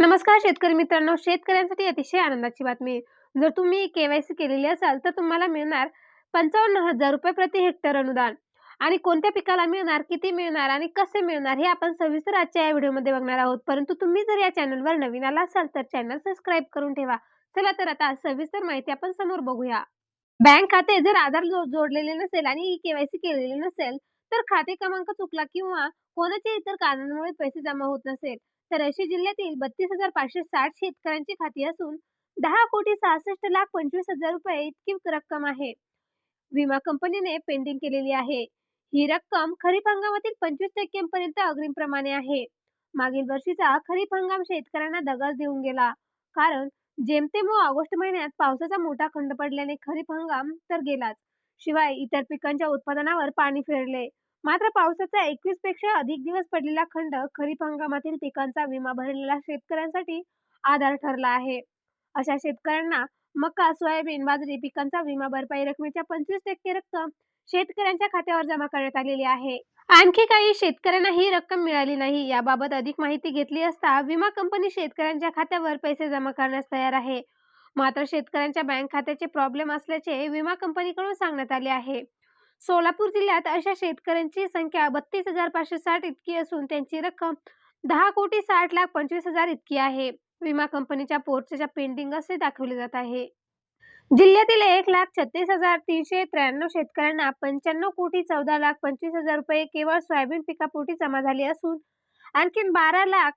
नमस्कार शेतकरी मित्रांनो. शेतकऱ्यांसाठी अतिशय आनंदाची बातमी. जर तुम्ही केवायसी केलेली असाल तर तुम्हाला मिळणार पंचावन्न हजार रुपये प्रति हेक्टर अनुदान. आणि कोणत्या पिकाला मिळणार किती मिळणार आणि कसे मिळणार हे आपण सविस्तर आजच्या या व्हिडिओमध्ये बघणार आहोत. परंतु तुम्ही जर या चॅनलवर नवीन आला असाल तर चॅनल सबस्क्राईब करून ठेवा. चला तर आता सविस्तर माहिती आपण समोर बघूया. बँक खाते जर आधार जोडलेले नसेल आणि केवायसी केलेले नसेल तर खाते क्रमांक चुकला किंवा कोणाच्या इतर कारणांमुळे पैसे जमा होत नसेल तर अशी जिल्ह्यातील बत्तीस हजार पाचशे साठ शेतकऱ्यांची खाती असून दहा कोटी सहासष्ट लाख पंचवीस हजार रुपये इतकी रक्कम आहे. विमा कंपनीने पेंडिंग केलेली आहे. ही रक्कम खरीप हंगामातील पंचवीस टक्क्यांपर्यंत अग्रिम प्रमाणे आहे. मागील वर्षीचा खरीप हंगाम शेतकऱ्यांना दगाच देऊन गेला. कारण जेमतेम ऑगस्ट महिन्यात पावसाचा मोठा खंड पडल्याने खरीप हंगाम तर गेलाच. शिवाय इतर पिकांच्या उत्पादनावर पाणी फिरले. मात्र पावसाचा एकवीसपेक्षा अधिक दिवस पडलेला खंड खरीप हंगामातील पिकांचा विमा भरलेला शेतकऱ्यांसाठी आधार ठरला आहे. अशा शेतकऱ्यांना मका सोयाबीन बाजरी पिकांचा विमा भरपाई रकमेच्या पंचवीस टक्के रक्कम शेतकऱ्यांच्या खात्यावर जमा करण्यात आलेली आहे. आणखी काही शेतकऱ्यांना ही रक्कम मिळाली नाही याबाबत अधिक माहिती घेतली असता विमा कंपनी शेतकऱ्यांच्या खात्यावर पैसे जमा करण्यास तयार आहे. मात्र शेतकऱ्यांच्या बँक खात्याचे प्रॉब्लेम असल्याचे विमा कंपनीकडून सांगण्यात आले आहे. सोलापूर जिल्ह्यात अशा शेतकऱ्यांची संख्या बत्तीस हजार पाचशे साठ इतकी असून त्यांची रक्कम दहा कोटी साठ लाख पंचवीस हजार इतकी आहे. विमा कंपनीच्या पोर्टच्या पेंडिंग असे दाखवले जात आहे. जिल्ह्यातील एक लाख छत्तीस हजार तीनशे त्र्याण्णव शेतकऱ्यांना पंच्याण्णव कोटी चौदा लाख पंचवीस हजार रुपये केवळ सोयाबीन पिकापोटी जमा झाली असून आणखीन बारा लाख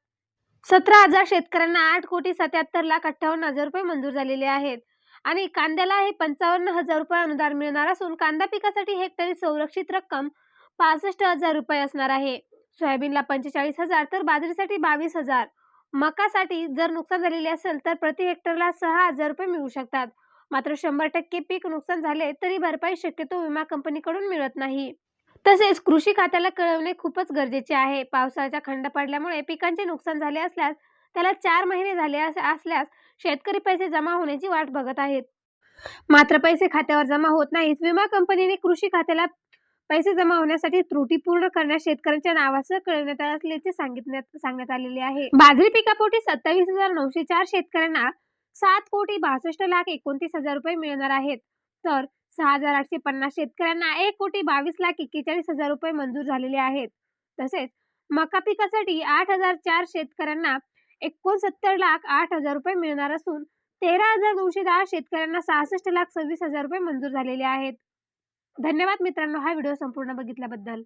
सतरा हजार शेतकऱ्यांना आठ कोटी सत्याहत्तर लाख अठ्ठावन्न हजार रुपये मंजूर झालेले आहेत. आणि कांद्याला हे पंचावन्न हजार रुपये अनुदान मिळणार असून कांदा पिकासाठी हेक्टरी संरक्षित रक्कम पासष्ट हजार रुपये असणार आहे. सोयाबीनला पंचेचाळीस हजार तर बाजरीसाठी बावीस हजार. मकासाठी जर नुकसान झालेले असेल तर प्रति हेक्टरला सहा हजार रुपये मिळू शकतात. मात्र शंभर टक्के पीक नुकसान झाले तरी भरपाई शक्यतो विमा कंपनीकडून मिळत नाही. तसेच कृषी खात्याला कळवणे खूपच गरजेचे आहे. पावसाचा खंड पडल्यामुळे पिकांचे नुकसान झाले असल्यास त्याला चार महिने झाले अस- असल्यास शेतकरी पैसे जमा होण्याची वाट बघत आहेत. मात्र पैसे खात्यावर जमा होत नाहीत. विमा कंपनीने कृषी खात्याला पैसे जमा होण्यासाठी त्रुटी पूर्ण करण्यास शेतकऱ्यांच्या नावासह कळवण्यात असल्याचे सांगितण्यात सांगण्यात आलेले आहे. बाजरी पिकापोटी सत्तावीस हजार नऊशे चार शेतकऱ्यांना सात कोटी बासष्ट लाख एकोणतीस हजार रुपये मिळणार आहेत. तर सहा हजार आठशे पन्नास शेतकऱ्यांना एक कोटी बावीस लाख एक्केचाळीस हजार रुपये मंजूर झालेले आहेत. तसेच मका पिकासाठी आठ हजार चार शेतकऱ्यांना एकोणसत्तर लाख आठ हजार रुपये मिळणार असून तेरा हजार दोनशे दहा शेतकऱ्यांना सहासष्ट लाख सव्वीस हजार रुपये मंजूर झालेले आहेत. धन्यवाद मित्रांनो हा व्हिडिओ संपूर्ण बघितल्याबद्दल.